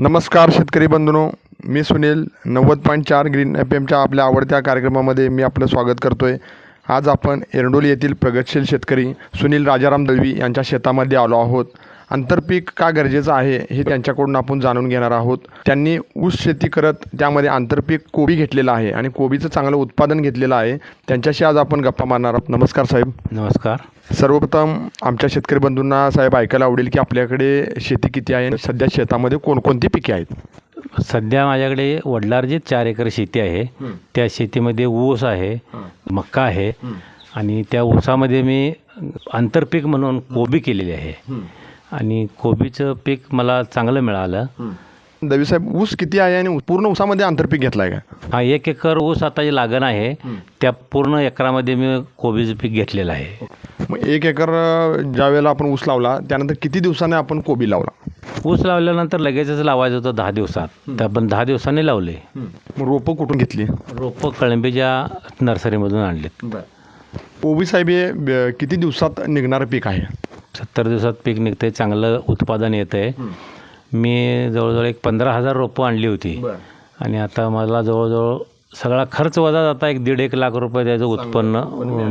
नमस्कार शेतकरी बंधूंनो मी सुनील नव्वद पॉईंट चार ग्रीन एफ एमच्या आपल्या आवडत्या कार्यक्रमामध्ये मी आपलं स्वागत करतो आहे आज आपण एरंडोली येथील प्रगतशील शेतकरी सुनील राजाराम दळवी यांच्या शेतामध्ये आलो आहोत. आंतरपीक का गरजेचं आहे हे त्यांच्याकडून आपण जाणून घेणार आहोत. त्यांनी ऊस शेती करत त्यामध्ये आंतरपीक कोबी घेतलेलं आहे आणि कोबीचं चांगलं उत्पादन घेतलेलं आहे. त्यांच्याशी आज आपण गप्पा मारणार आहोत. नमस्कार साहेब. नमस्कार. सर्वप्रथम आमच्या शेतकरी बंधूंना साहेब ऐकायला आवडेल की आपल्याकडे शेती किती आहे आणि सध्या शेतामध्ये कोणकोणती पिके आहेत? सध्या माझ्याकडे वडलार्जित चार एकर शेती आहे त्या शेतीमध्ये ऊस आहे मक्का आहे आणि त्या ऊसामध्ये मी आंतरपीक म्हणून कोबी केलेली आहे. आणि कोबीचं पीक मला चांगलं मिळालं. दवी साहेब ऊस किती आहे आणि पूर्ण ऊसामध्ये आंतरपीक घेतलं आहे का? हा एक एकर ऊस आता जी लागण आहे त्या पूर्ण एकरामध्ये मी कोबीचं पीक घेतलेलं आहे. मग एक एकर ज्या वेळेला आपण ऊस लावला त्यानंतर किती दिवसाने आपण कोबी लावला? ऊस लावल्यानंतर लगेचच लावायचं होतं दहा दिवसात. तर आपण दहा दिवसांनी लावले. मग रोपं कुठून घेतली? रोपं कळंबीच्या नर्सरीमधून आणलेत. कोबी साहेब हे अं, किती दिवसात निघणारं पीक आहे? सत्तर दिवसात पीक निघते चांगलं उत्पादन येतं आहे मी जवळजवळ एक पंधरा हजार रोपं आणली होती. आणि आता मला जवळजवळ सगळा खर्च वजा जाता एक दीड एक लाख रुपये त्याचं उत्पन्न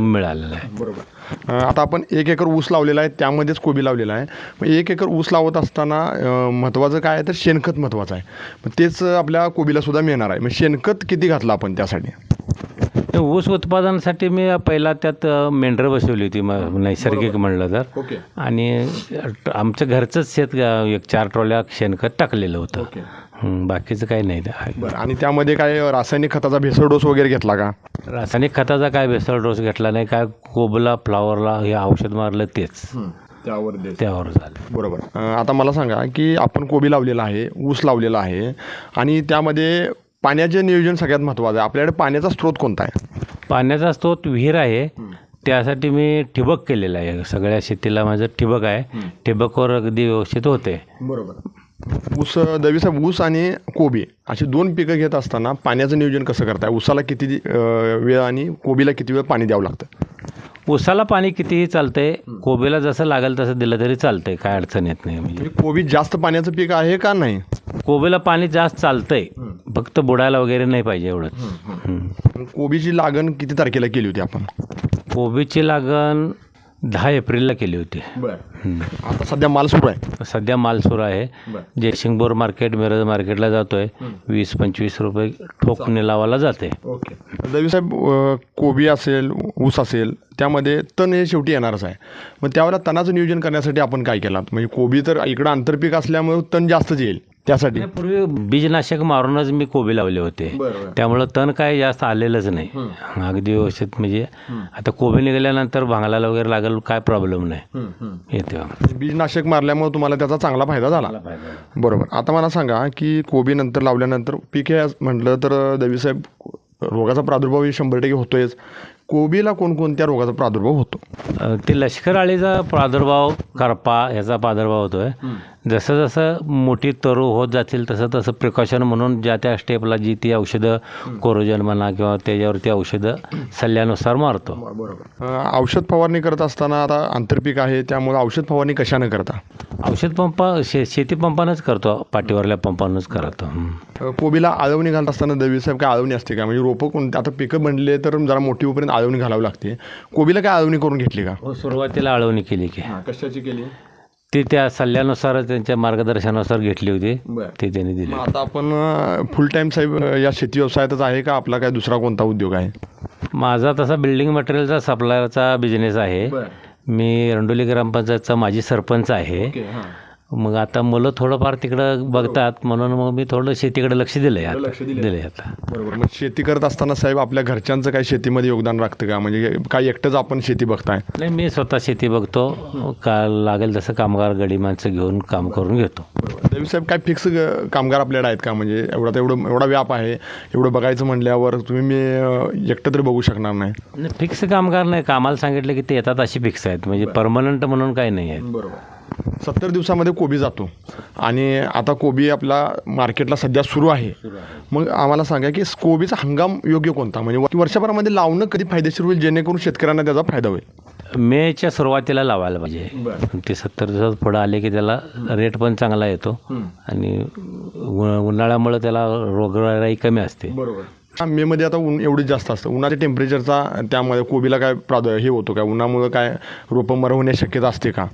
मिळालेलं आहे. अं, आता आपण एक एकर ऊस लावलेला आहे त्यामध्येच कोबी लावलेला आहे. मग एक एकर ऊस लावत असताना महत्त्वाचं काय आहे तर शेणखत महत्त्वाचं आहे. मग तेच आपल्या कोबीला सुद्धा मिळणार आहे. मग शेणखत किती घातलं आपण त्यासाठी? ऊस उत्पादनासाठी मी पहिला त्यात मेंढरं बसवली होती म- नैसर्गिक म्हणलं तर. आणि आमचं घरचंच शेत एक चार ट्रॉल्या शेणखत टाकलेलं होतं. बाकीचं काही नाही. बरं आणि त्यामध्ये काय रासायनिक खताचा भेसळ डोस वगैरे घेतला का? रासायनिक खताचा काय भेसळ डोस घेतला नाही काय कोबला फ्लावरला हे औषध मारलं तेच. त्यावर त्यावर झालं. बरोबर. आता मला सांगा की आपण कोबी लावलेला आहे ऊस लावलेला आहे आणि त्यामध्ये पाण्याचे नियोजन सगळ्यात महत्त्वाचं आहे. आपल्याकडे पाण्याचा स्रोत कोणता आहे? पाण्याचा स्रोत विहीर आहे. त्यासाठी मी ठिबक केलेलं आहे. सगळ्या शेतीला माझं ठिबक आहे. ठिबकवर अगदी व्यवस्थित होते. बरोबर. ऊस दवीसाहेब ऊस आणि कोबी अशी दोन पिकं घेत असताना पाण्याचं नियोजन कसं करताय? ऊसाला किती अं, वेळ आणि कोबीला किती वेळ पाणी द्यावं लागतं? ऊसाला पाणी कितीही चालतंय कोबीला जसं लागेल तसं दिलं तरी चालतंय. काय अडचण येत नाही. म्हणजे म्हणजे कोबी जास्त पाण्याचं पीक आहे का नाही? कोबीला पाणी जास्त चालतंय. फक्त बुडायला वगैरे नाही पाहिजे एवढंच. मग कोबीची लागण किती तारखेला केली होती आपण? कोबीची लागण दहा एप्रिलला केली होती. आता सध्या माल सुरू आहे. सध्या माल सुरू आहे. जयसिंगपूर मार्केट मिरज मार्केटला जातोय. वीस पंचवीस रुपये ठोक निलावाला जाते. अं, कोबी असेल ऊस असेल त्यामध्ये तण हे शेवटी येणारच आहे. मग त्यावेळेला तणाचं नियोजन करण्यासाठी आपण काय केलं? म्हणजे कोबी तर इकडं आंतरपीक असल्यामुळे तण जास्तच येईल. त्यासाठी. पूर्वी बीजनाशक मारूनच मी कोबी लावले होते. त्यामुळं तण काय जास्त आलेलंच नाही. अगदी व्यवस्थित म्हणजे आता कोबी निघाल्यानंतर भांगलाला वगैरे लागेल काय प्रॉब्लेम नाही. येते. बीजनाशक मारल्यामुळे तुम्हाला त्याचा चांगला फायदा झाला. बरोबर. आता मला सांगा की कोबी नंतर लावल्यानंतर पीक हे म्हटलं तर दवीसाहेब रोगाचा प्रादुर्भाव हे शंभर टक्के होतोयच. कोबीला कोणकोणत्या रोगाचा प्रादुर्भाव होतो? ते लष्कर आळीचा प्रादुर्भाव करपा ह्याचा प्रादुर्भाव होतोय. जसं जसं मोठी तरू होत जातील तसं तसं प्रिकॉशन म्हणून ज्या त्या स्टेपला जी ती औषधं कोरोजन म्हणा किंवा त्याच्यावरती औषधं सल्ल्यानुसार मारतो. अं, औषध फवारणी करत असताना आता आंतरपीक आहे त्यामुळे औषध फवारणी कशानं करता? औषध पंप शे शेती पंपानंच करतो पाठीवरल्या पंपानंच करतो. कोबीला आळवणी घालत असताना दवीसाहेब काय आळवणी असते का? म्हणजे रोपं कोणते आता पिकं बनले तर जरा मोठी होईपर्यंत आळवणी घालावी लागते. कोबीला काय आळवणी करून घेतली का? हो सुरुवातीला आळवणी केली की. कशाची केली? ती त्या सल्ल्यानुसार त्यांच्या मार्गदर्शनानुसार घेतली होती. ते त्यांनी दिली. मग आता आपण फुल टाईम साहेब अं, या शेती व्यवसायातच आहे का? आपला काय दुसरा कोणता उद्योग आहे? माझा तसा बिल्डिंग मटेरियलचा सप्लायरचा बिझनेस आहे. मी रंडोली ग्रामपंचायतचा माजी सरपंच आहे. मग आता मुलं थोडंफार तिकडं बघतात म्हणून मग मी थोडं शेतीकडे लक्ष दिलं आहे. दिलं आता. बरोबर. मग शेती करत असताना साहेब आपल्या घरच्यांचं काही शेतीमध्ये योगदान राखतं का? म्हणजे काही एकटंच आपण शेती बघताय. नाही मी स्वतः शेती बघतो. का लागेल तसं कामगार गडी माणसं घेऊन काम करून घेतो. देवी साहेब काय फिक्स कामगार आपल्याकडे आहेत का? म्हणजे एवढा एवढं एवढा व्याप आहे एवढं बघायचं म्हणल्यावर तुम्ही मी एकटं तरी बघू शकणार नाही. नाही फिक्स कामगार नाही. कामाला सांगितलं की ते येतात अशी फिक्स आहेत. म्हणजे परमनंट म्हणून काही नाही आहेत. बरोबर. सत्तर दिवसामध्ये कोबी जातो. आणि आता कोबी आपला मार्केटला सध्या सुरू आहे. मग आम्हाला सांगा की कोबीचा हंगाम योग्य कोणता? म्हणजे वर्षभरामध्ये लावणं कधी फायदेशीर होईल? जेणेकरून शेतकऱ्यांना त्याचा फायदा होईल. मेच्या सुरुवातीला लावायला पाहिजे. ते सत्तर दिवसात पुढं आले की त्याला रेट पण चांगला येतो. आणि उन्हाळ्यामुळे त्याला रोगराई कमी असते. बरोबर. मे मध्ये आता ऊन एवढीच जास्त असतं. उन्हाच्या टेम्परेचरचा त्यामध्ये कोबीला काय प्राद हे होतो काय उन्हामुळे काय रोपं मर होण्याची शक्यता असते का?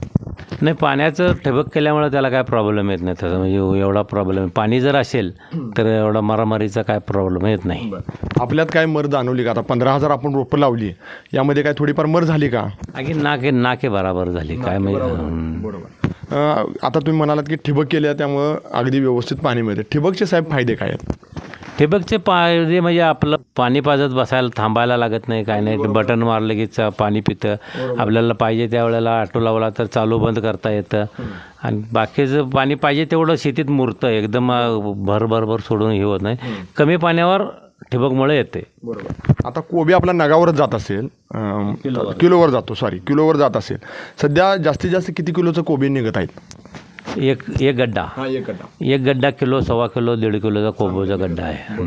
नाही पाण्याचं ठिबक केल्यामुळे त्याला काय प्रॉब्लेम येत नाही. तसं म्हणजे एवढा प्रॉब्लेम पाणी जर असेल तर एवढा मारामारीचा काय प्रॉब्लेम येत नाही. आपल्यात काय मर जाणवली का? आता पंधरा हजार आपण रोपं लावली यामध्ये काय थोडीफार मर झाली का? अगे नाके नाके बराबर झाली. काय म्हणजे. बरोबर. आता तुम्ही म्हणालात की ठिबक केल्या त्यामुळं अगदी व्यवस्थित पाणी मिळते. ठिबकचे साहेब फायदे काय आहेत? ठिबकचे पाणी म्हणजे आपलं पाणी पाजत बसायला थांबायला लागत नाही काय नाही. बटन मारलं की चा- पाणी पितं. आपल्याला पाहिजे त्यावेळेला ऑटो लावला तर चालू बंद करता येतं. आणि बाकीचं पाणी पाहिजे तेवढं शेतीत मुरतं. एकदम भर भर भर सोडून हे होत नाही. कमी पाण्यावर ठिबकमुळे येते. बरोबर. आता कोबी आपला नगावरच जात असेल किलोवर. जातो सॉरी किलोवर जात असेल. सध्या जास्तीत जास्त किती किलोचं कोबी निघत आहेत? एक एक गड्डा. हा एक गड्डा. एक गड्डा किलो सव्वा किलो दीड किलोचा कोबोचा गड्डा आहे.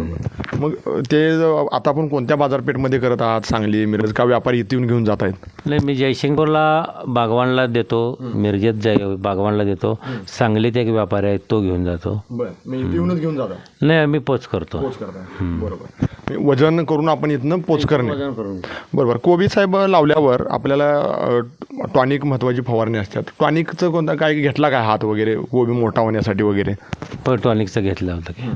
मग ते ज- आता आपण कोणत्या बाजारपेठमध्ये करत आहात सांगली मिरज? का व्यापारी इथे येऊन घेऊन जात आहेत? नाही मी जयशिंगपूरला बागवानला देतो मिरजेत जय बागवानला देतो. सांगलीत एक व्यापारी आहे तो घेऊन जातो. बरं. इथे येऊनच घेऊन जातात नाही आम्ही पोच करतो. बरोबर. वजन करून आपण इथनं पोच करणे. बरोबर. कोबी साहेब लावल्यावर आपल्याला टॉनिक महत्वाची फवारणी असतात. टॉनिकचं कोणता काय घेतला काय हात वगैरे कोबी मोठा होण्यासाठी वगैरे. टॉनिकचं घेतलं होतं की.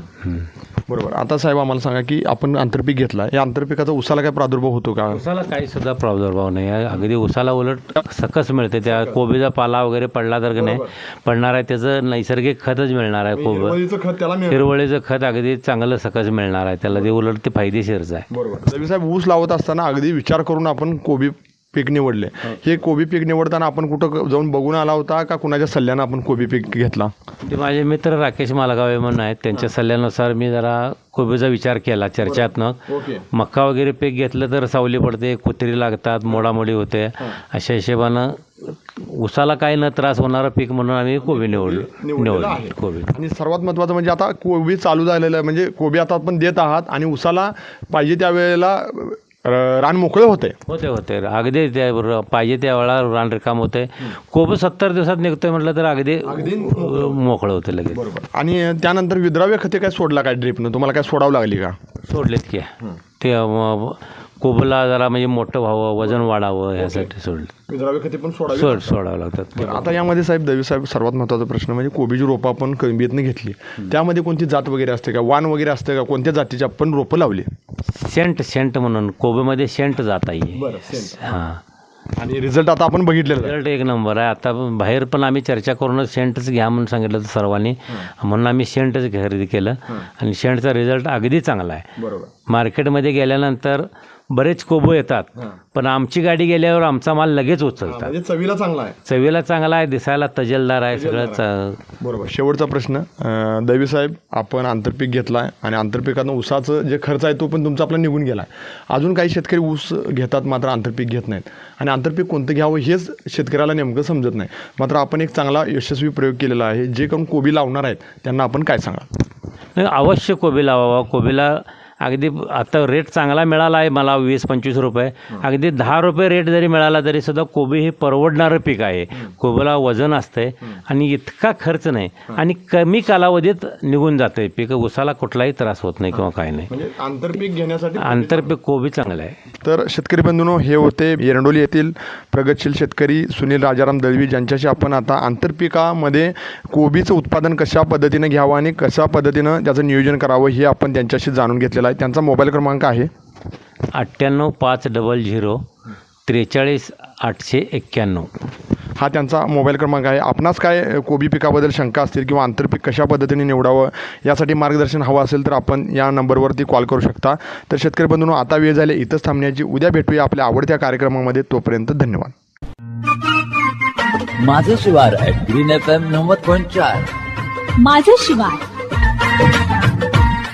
बरोबर. आता साहेब आम्हाला सांगा की आपण आंतरपीक घेतला या आंतरपिकाचा उसाला काय प्रादुर्भाव होतो का? उसाला काही सुद्धा प्रादुर्भाव नाही अगदी उसाला उलट सकस मिळते. त्या कोबीचा पाला वगैरे पडला तर का नाही पडणार आहे त्याचं नैसर्गिक खतच मिळणार आहे कोबी. खत त्याला हिरवळीचं खत अगदी चांगलं सकस मिळणार आहे. त्याला ते उलट ते फायदेशीरच आहे. बरोबर. साहेब ऊस लावत असताना अगदी विचार करून आपण कोबी पीक निवडले. हे. कोबी पीक निवडताना आपण कुठं जाऊन बघून आला होता का कुणाच्या सल्ल्यानं आपण कोबी पीक घेतला? ते माझे मित्र राकेश मालगावे म्हणून आहेत. त्यांच्या सल्ल्यानुसार मी जरा कोबीचा विचार केला चर्चात्मक ओके. मक्का वगैरे पीक घेतलं तर सावली पडते कुत्री लागतात मोडामोडी होते. अशा हिशोबानं उसाला काही न त्रास होणारं पीक म्हणून आम्ही कोबी निवडलो. निवडली कोबी. आणि सर्वात महत्त्वाचं म्हणजे आता कोबी चालू झालेलं आहे. म्हणजे कोबी आता आपण देत आहात आणि उसाला पाहिजे त्यावेळेला रान मोकळं होते. होते होते. अगदी त्या पाहिजे त्यावेळेला रान रिकाम होते. कोबी सत्तर दिवसात निघतोय म्हटलं तर अगदी मोकळं होतं. लगेच. बरोबर. आणि त्यानंतर विद्राव्य खते काय सोडला काय ड्रिपनं तुम्हाला काय सोडावं लागली का? सोडलेत की. ते कोबीला जरा म्हणजे मोठं व्हावं वजन वाढावं ह्यासाठी सोडले विद्राव्य खते पण सोडावी सोड सोडावं लागतात. आता यामध्ये साहेब दवी साहेब सर्वात महत्त्वाचा प्रश्न म्हणजे कोबीची रोपं आपण कबियतनं घेतली. त्यामध्ये कोणती जात वगैरे असते का? वाण वगैरे असते का? कोणत्या जातीची आपण रोपं लावली? सेंट सेंट म्हणून. कोबीमध्ये सेंट जात आहे. हां. आणि रिझल्ट आता आपण बघितलेला आहे. रिझल्ट एक नंबर आहे. आता बाहेर पण आम्ही चर्चा करूनच शेंटच घ्या म्हणून सांगितलं होतं सर्वांनी. म्हणून आम्ही शेंटच खरेदी केलं. आणि शेंटचा रिझल्ट अगदी चांगला आहे. बरोबर. मार्केटमध्ये गेल्यानंतर बरेच कोबो येतात. पण आमची गाडी गेल्यावर आमचा माल लगेच उचलतात. म्हणजे चवीला चांगला आहे. चवीला चांगला आहे दिसायला तजेलदार आहे सगळं च- बरोबर. शेवटचा प्रश्न अं, दैवी साहेब आपण आंतरपीक घेतला आहे आणि आंतरपिकानं ऊसाचं जे खर्च आहे तो पण तुमचा आपला निघून गेला आहे अजून काही शेतकरी ऊस घेतात मात्र आंतरपीक घेत नाहीत. आणि आंतरपीक कोणतं घ्यावं हेच शेतकऱ्याला नेमकं समजत नाही. मात्र आपण एक चांगला यशस्वी प्रयोग केलेला आहे जे करून कोबी लावणार आहेत त्यांना आपण काय सांगा नाही अवश्य कोबी लावावा. कोबीला अगदी आता रेट चांगला मिळाला आहे मला वीस पंचवीस रुपये. अगदी दहा रुपये रेट जरी मिळाला तरी सुद्धा कोबी हे परवडणारं पीक आहे. कोबीला वजन असतंय आणि इतका खर्च नाही. आणि कमी कालावधीत निघून जाते पीक उसाला कुठलाही त्रास होत नाही किंवा काय नाही. म्हणजे आंतरपीक घेण्यासाठी आंतरपीक कोबी चांगलं आहे. तर शेतकरी बंधूंनो हे होते एरंडोली येथील प्रगतशील शेतकरी सुनील राजाराम दळवी ज्यांच्याशी आपण आता आंतरपिकामध्ये कोबीचं उत्पादन कशा पद्धतीनं घ्यावं आणि कशा पद्धतीनं त्याचं नियोजन करावं हे आपण त्यांच्याशी जाणून घेतलेलं आहे. त्यांचा मोबाईल क्रमांक आहे. अठ्ठ्याण्णव पाच डबल झिरो त्रेचाळीस आठशे एक्क्याण्णव. हा त्यांचा मोबाईल क्रमांक आहे. आपणास काय कोबी पिकाबद्दल शंका असतील किंवा आंतरपीक कशा पद्धतीने निवडावं यासाठी मार्गदर्शन हवं असेल तर आपण या नंबरवरती कॉल करू शकता. तर शेतकरी बंधूंनो आता वेळ झाले इथंच थांबण्याची. उद्या भेटूया आपल्या आवडत्या कार्यक्रमामध्ये. तोपर्यंत धन्यवाद. माझं शिवार ग्रीन एफ एम नव्वद पॉईंट चार. माझं शिवार.